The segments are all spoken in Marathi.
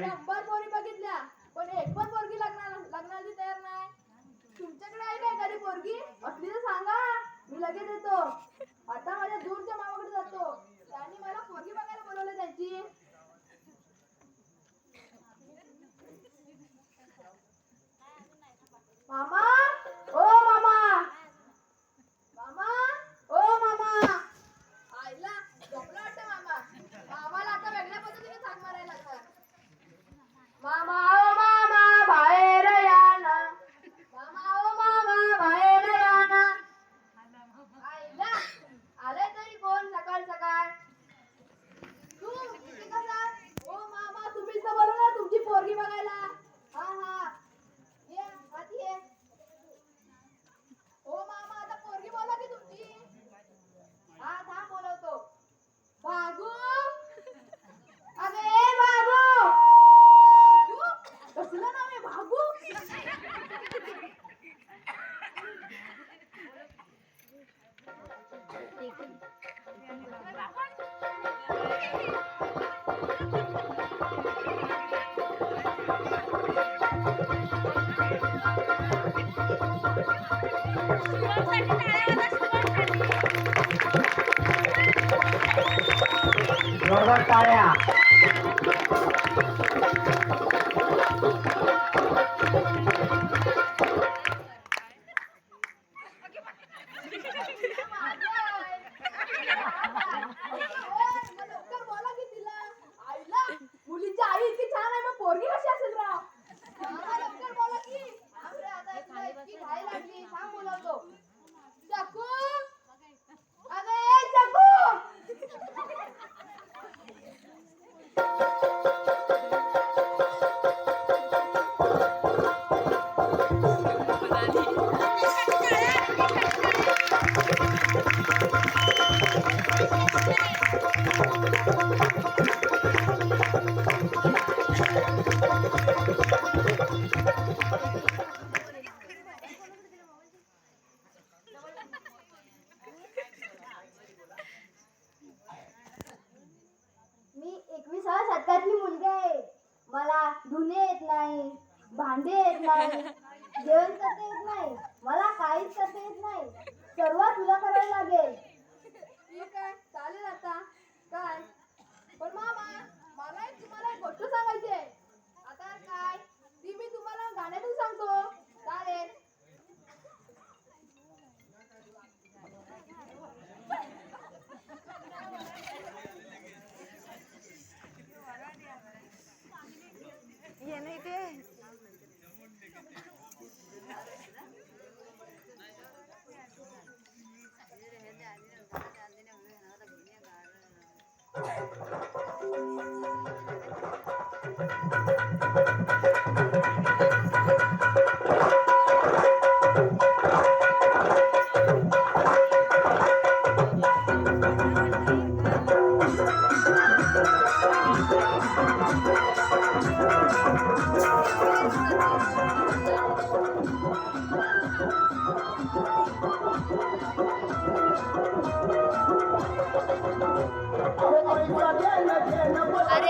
Bye. जोरदार टाळ्या. जेवण करता येत नाही. मला काहीच करता येत नाही. सर्व तुला करायला लागेल. ठीक आहे चालेल आता. काय? पण मामा मला तुम्हाला एक गोष्ट अरे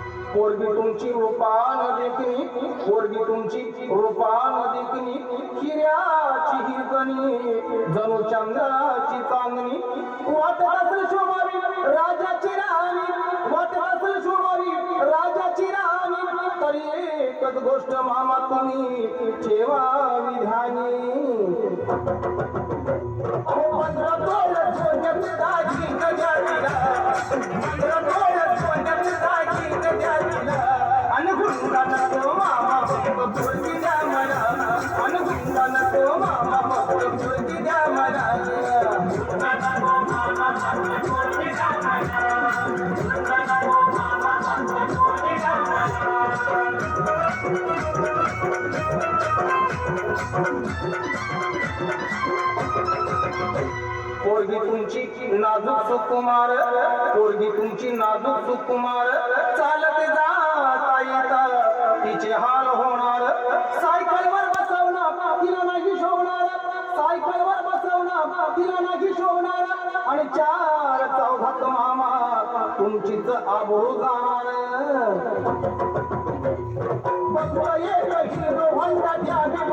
पोरगी तुमची रूपान देखणी पोरगी तुमची रूपान देखणी हिऱ्याची हिरकणी जणू चंद्राची चांदणी वाटत असेल शोभावी राजाची राणी वाटत असेल शोभावी राजाची राणी. तरी एकच गोष्ट मामा तुम्ही ठेवा विधानी पोरगी तुमची नाजूक सुकुमार पोरगी तुमची नाजूक सुकुमार. चालत जाता येता तिचे हाल होणार. सायकलवर बसवणार तिला नाही शोभणार. सायकलवर बसवणार तिला नाही शोभणार. आणि चार चौघात मामा तुमचीच आबरू जाणार.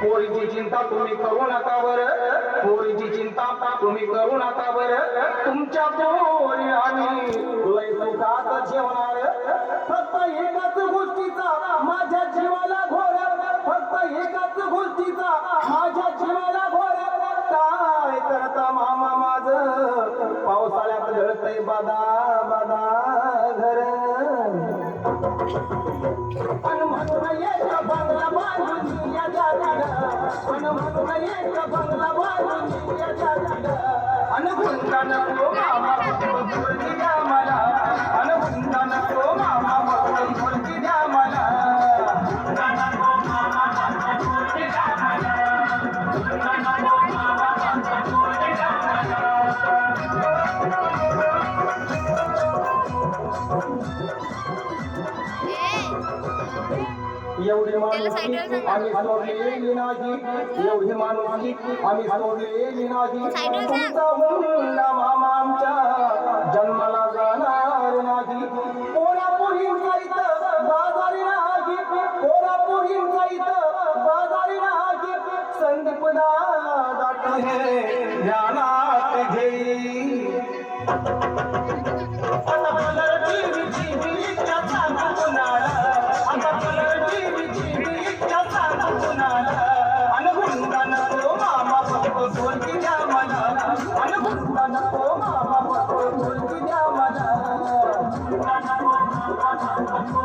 पोरीची चिंता तुम्ही करू नका बर पोरीची चिंता तुम्ही करू नका बर तुमच्या पोरी आणि लय सुखात जेवणार. फक्त एकाच गोष्टीचा माझ्या जीवाला घोर. फक्त एकाच गोष्टीचा माझ्या जीवाला घोर. काय करता मामा माझ. पावसाळ्यात घडतय बादा जातीला अन म्हणून एक बंगला बांधून या अन नको मामा फक्त मला नको एवढी माणुसकी आम्ही सोडलेली नाही एवढी माणुसकी आम्ही सोडलेली नाही साईडवर जा. तुमचा हुंडा मामा आमच्या जन्माला जाणार नाही. पोरापोरींचा इथं बाजारी नाही. पोरापोरींचा इथं बाजारी नाही. संदीप दादा हे ध्यानात घेई Uhum.